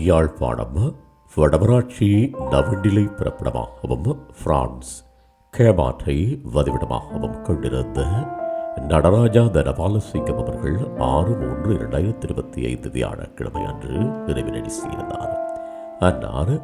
யாழ்ப்பாணம் வடமராட்சி நவநிலை பிறப்பிடமாகவும் பிரான்ஸ் கேமாற்றை வதிவிடமாகவும் கொண்டிருந்த நடராஜா தனபாலசிங்கம் அவர்கள் ஆறு மூன்று இரண்டாயிரத்தி இருபத்தி ஐந்து வியாழக்கிழமை அன்று நிறைவினடி செய்தார் அன்னார்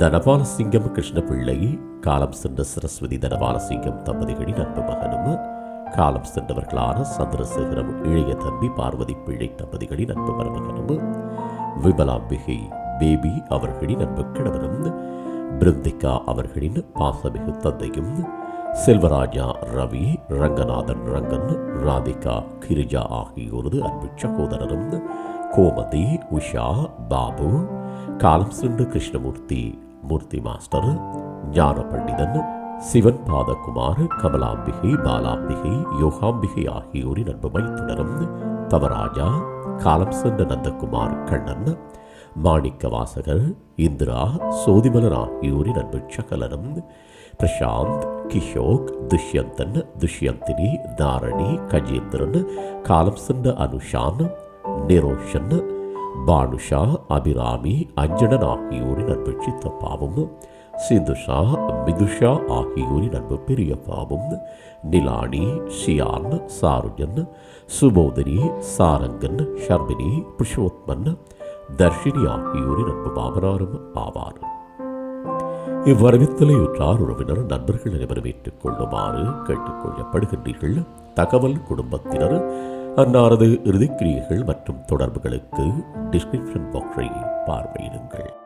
தனபாலசிங்கம் கிருஷ்ணபிள்ளை காலம் சென்ற சரஸ்வதி தனபாலசிங்கம் தம்பதிகளின் அன்பு மகனும் காலம் சென்றவர்களான சந்திரசேகரம் இளைய தம்பி பார்வதி பிள்ளை தம்பதிகளின் அன்பு மருமகனும் விமலாம்பிகை பேபி அவர்களின் அன்பு கணவரும் பிருந்திகா அவர்களின் பாசமிகு தந்தையும் செல்வராஜா ரவி ரங்கநாதன் ரங்கன் ராதிகா கிரிஜா ஆகியோரது அன்பு சகோதரரும் கோமதி உஷா பாபு காலம் சென்று கிருஷ்ணமூர்த்தி மூர்த்தி மாஸ்டர் ஞான பண்டிதன் சிவன் பாதகுமார் கமலாம்பிகை பாலாம்பிகை யோகாம்பிகை ஆகியோரின் அன்பு மைத்துனரும் தவராஜா காலம் சென்ற நந்தகுமார் கண்ணன் மாணிக்க வாசகர் இந்திரா சோதிமலர் ஆகியோரின் அன்பு சகலனும் பிரசாந்த் கிஷோக் துஷ்யந்தன் துஷ்யந்தினி தாரணி கஜேந்திரன் காலம் சென்ற அனுஷான் நிரோஷன் பானுஷா அபிராமி அஞ்சனன் ஆகியோரின் அன்பு சித்தப்பாவும் சிந்துஷா மிதுஷா ஆகியோரின் அன்பு பெரியப்பாவும் நிலானி ஷியான் சாருஜன் சுபோதரி சாரங்கன் ஷர்மினி புருஷோத்மன் தர்ஷினி ஆகியோரின் அன்பு மாமனாரும் ஆவார். இவ்வரவித்தலை உற்றார் உறவினர் நண்பர்கள் அனைவரும் ஏற்றுக் கொள்ளுமாறு கேட்டுக்கொள்ளப்படுகின்றீர்கள் தகவல் குடும்பத்தினர் அன்னாரது இறுதிக்கிரியர்கள் மற்றும் தொடர்புகளுக்கு டிஸ்கிரிப்ஷன் பாக்ஸை பார்வையிடுங்கள்.